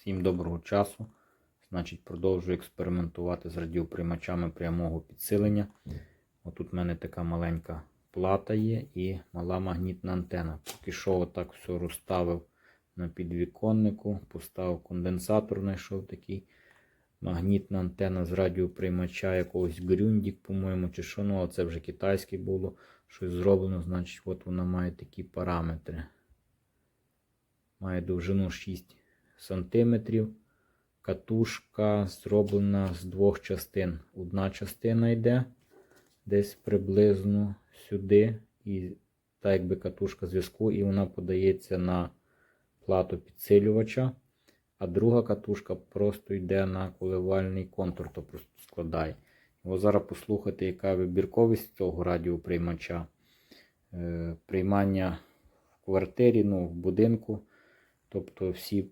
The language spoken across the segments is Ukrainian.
Всім доброго часу. Значить, продовжую експериментувати з радіоприймачами прямого підсилення. Отут в мене така маленька плата є і мала магнітна антена. Поки що отак все розставив на підвіконнику, поставив конденсатор, знайшов такий. Магнітна антена з радіоприймача якогось Грюндік, по-моєму, чи що, ну, а це вже китайське було. Щось зроблено, значить, от вона має такі параметри. Має довжину 6 см. Катушка зроблена з двох частин. Одна частина йде десь приблизно сюди, і так якби катушка зв'язку, і вона подається на плату підсилювача. А друга катушка просто йде на коливальний контур, то просто складає. Ось зараз послухати, яка вибірковість цього радіоприймача. Е, приймання в квартирі, ну, в будинку. Тобто всі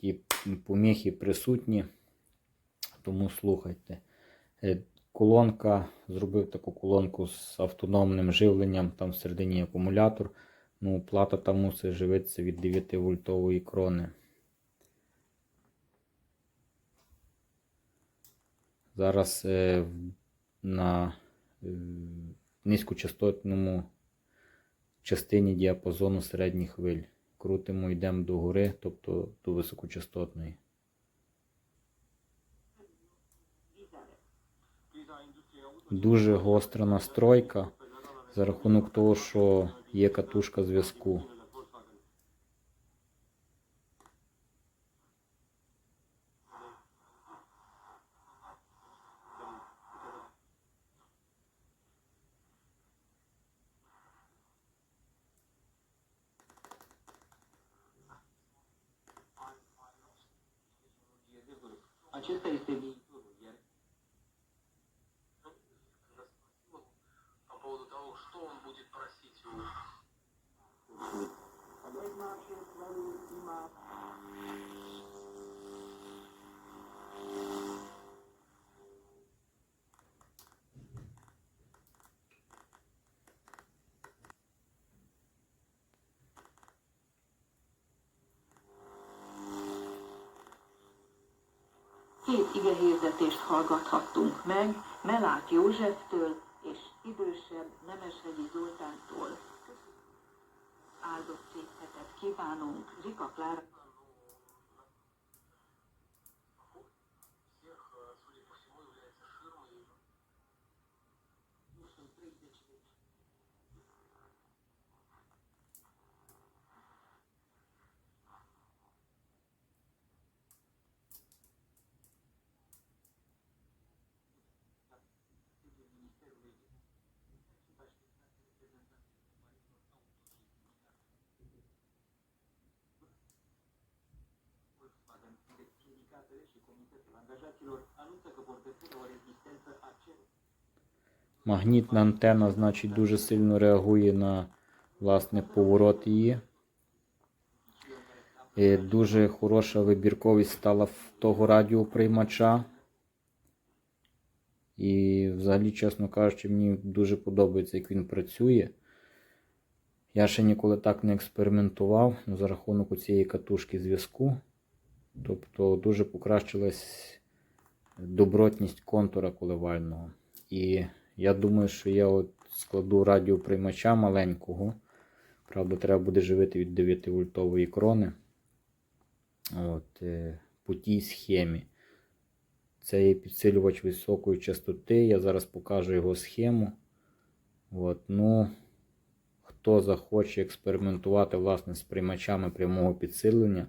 ті поміхи присутні, тому слухайте. Е, Колонка, зробив таку колонку з автономним живленням, там всередині акумулятор. Ну, плата там мусить живитися від 9 вольтової крони. Зараз е, на е, низькочастотному частині діапазону середніх хвиль. Крутимо, йдемо до гори, тобто до високочастотної. Дуже гостра настройка за рахунок того, що є катушка зв'язку. Acesta este viitorul, iar по поводу того, что он будет просить у Két igehirdetést hallgathattunk meg Melák Józseftől és idősebb Nemeshegyi Zoltántól. Áldott szép hetet kívánunk Rika Klára. Магнітна антена, значить, дуже сильно реагує на власне поворот її. І дуже хороша вибірковість стала в того радіоприймача. І взагалі, чесно кажучи, мені дуже подобається, як він працює. Я ще ніколи так не експериментував ну, за рахунок цієї катушки зв'язку. Тобто дуже покращилась добротність контура коливального. І я думаю, що я от складу радіоприймача маленького. Правда, треба буде живити від 9 вольтової крони. От, е, по тій схемі. Це є підсилювач високої частоти. Я зараз покажу його схему. От, ну, хто захоче експериментувати власне, з приймачами прямого підсилення,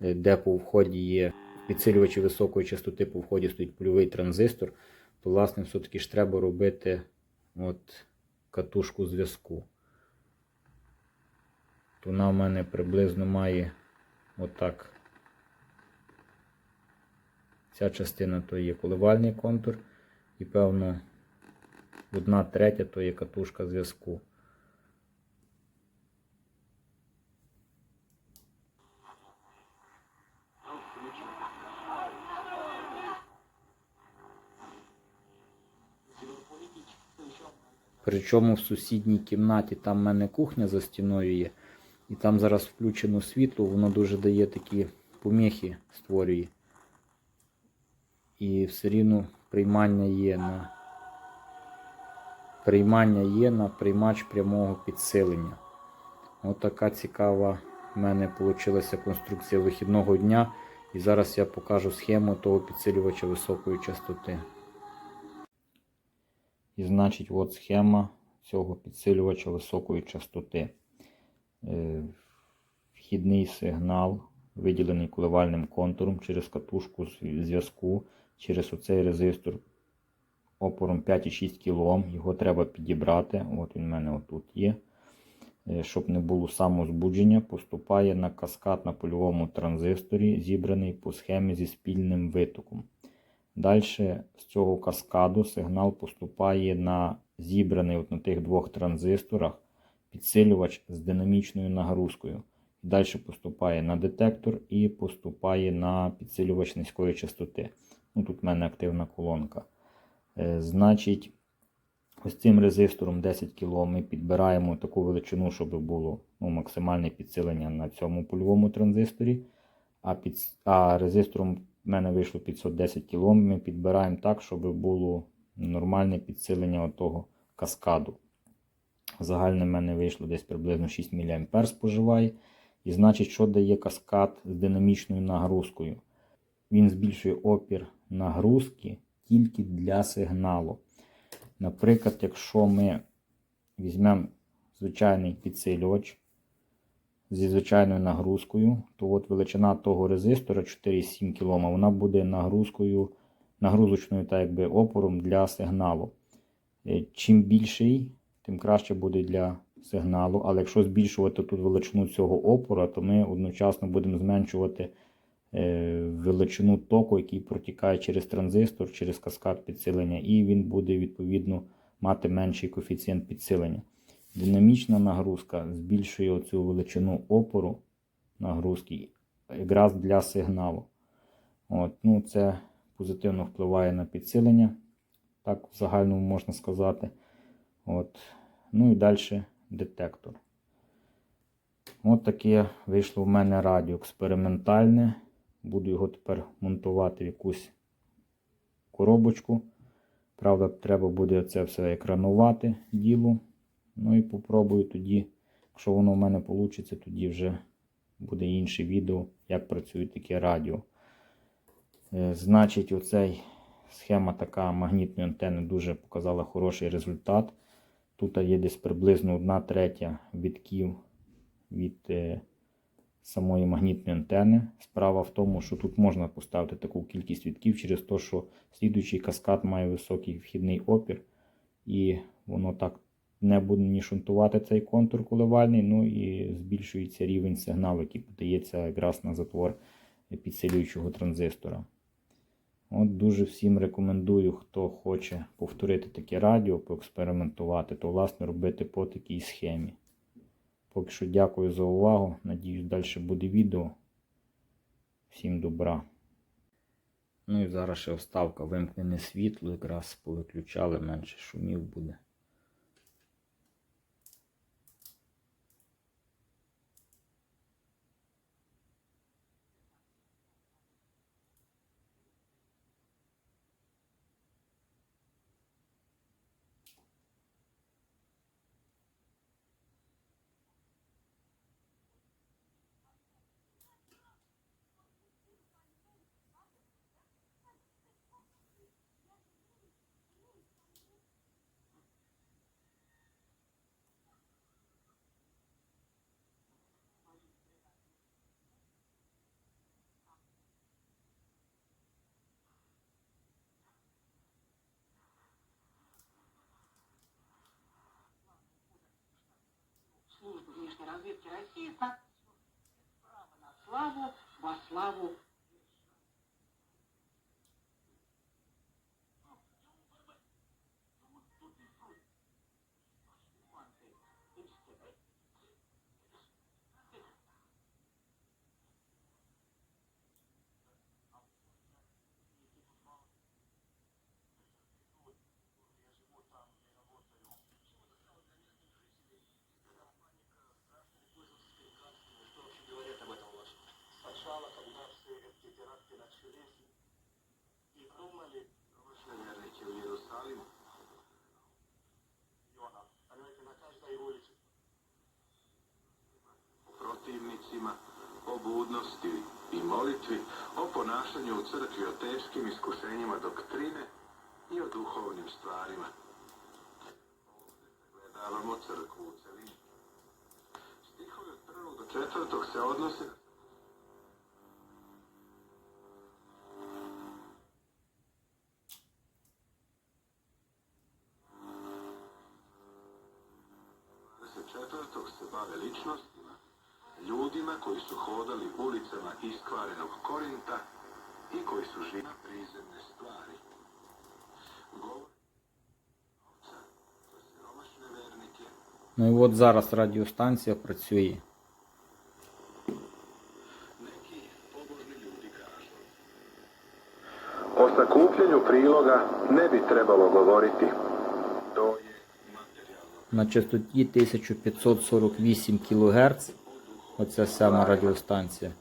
де по вході є підсилювачі високої частоти, по вході стоїть польовий транзистор, то, власне, все-таки ж треба робити от, катушку зв'язку. То вона в мене приблизно має отак. Ця частина то є коливальний контур, і певно одна третя то є катушка зв'язку. Причому в сусідній кімнаті там в мене кухня за стіною є. І там зараз включено світло, воно дуже дає такі поміхи створює. І все рівно приймання є на приймання є на приймач прямого підсилення. Ось така цікава в мене вийшла конструкція вихідного дня. І зараз я покажу схему того підсилювача високої частоти. І значить, от схема цього підсилювача високої частоти. Е, Вхідний сигнал, виділений коливальним контуром через катушку зв'язку, через оцей резистор опором 5,6 кОм. Його треба підібрати. От він в мене отут є. Е, Щоб не було самозбудження, поступає на каскад на польовому транзисторі, зібраний по схемі зі спільним витоком. Далі з цього каскаду сигнал поступає на зібраний от на тих двох транзисторах підсилювач з динамічною нагрузкою. Далі поступає на детектор і поступає на підсилювач низької частоти. Ну, Тут в мене активна колонка. Е, Значить, ось цим резистором 10 кг ми підбираємо таку величину, щоб було ну, максимальне підсилення на цьому польовому транзисторі. А, під, а резистором в мене вийшло 510 кг. Ми підбираємо так, щоб було нормальне підсилення того каскаду. Загальне в мене вийшло десь приблизно 6 мА споживає. І значить, що дає каскад з динамічною нагрузкою? Він збільшує опір нагрузки тільки для сигналу. Наприклад, якщо ми візьмемо звичайний підсилювач зі звичайною нагрузкою, то от величина того резистора 4,7 кОм, вона буде нагрузкою, нагрузочною так якби, опором для сигналу. Е, Чим більший, тим краще буде для сигналу. Але якщо збільшувати тут величину цього опора, то ми одночасно будемо зменшувати е, величину току, який протікає через транзистор, через каскад підсилення, і він буде відповідно мати менший коефіцієнт підсилення. Динамічна нагрузка збільшує оцю величину опору нагрузки якраз для сигналу. От, ну, Це позитивно впливає на підсилення, так в загальному можна сказати. От. Ну і далі детектор. От таке вийшло в мене радіо експериментальне. Буду його тепер монтувати в якусь коробочку. Правда, треба буде це все екранувати діло. Ну і попробую тоді, якщо воно в мене вийде, тоді вже буде інше відео, як працює таке радіо. Е, Значить, оцей схема така магнітної антени дуже показала хороший результат. Тут є десь приблизно 1 третя відків від е, самої магнітної антени. Справа в тому, що тут можна поставити таку кількість відків через те, що слідуючий каскад має високий вхідний опір, і воно так не буде ні шунтувати цей контур коливальний, ну і збільшується рівень сигналу, який подається якраз на затвор підсилюючого транзистора. От Дуже всім рекомендую, хто хоче повторити таке радіо, поекспериментувати, то власне робити по такій схемі. Поки що дякую за увагу. Надіюсь, далі буде відео. Всім добра. Ну і зараз ще вставка вимкнене світло, якраз повиключали, менше шумів буде. Внешней разведки России так право на славу во славу o budnosti i molitvi, o ponašanju u crkvi, o teškim iskušenjima doktrine i o duhovnim stvarima. Ovdje sagledavamo crkvu u celini. Stihovi od prvog do četvrtog se odnose su hodali ulicama iskvarenog Korinta i koji su živjeli prizemne stvari. Govori novca za siromašne vernike, Ну і от зараз радіостанція працює. neki pobožni ljudi kažu. O sakupljenju priloga ne bi trebalo govoriti. To je materijalno. На частоті 1548 кГц. Оця сама радіостанція.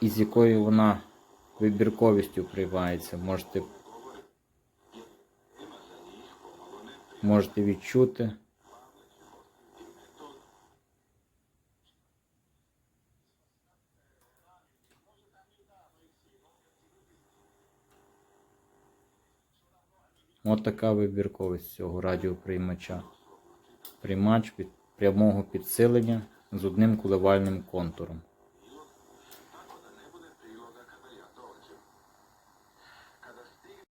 Із якою вона вибірковістю приймається. Можете, можете відчути. От така вибірковість цього радіоприймача. Приймач під прямого підсилення з одним коливальним контуром.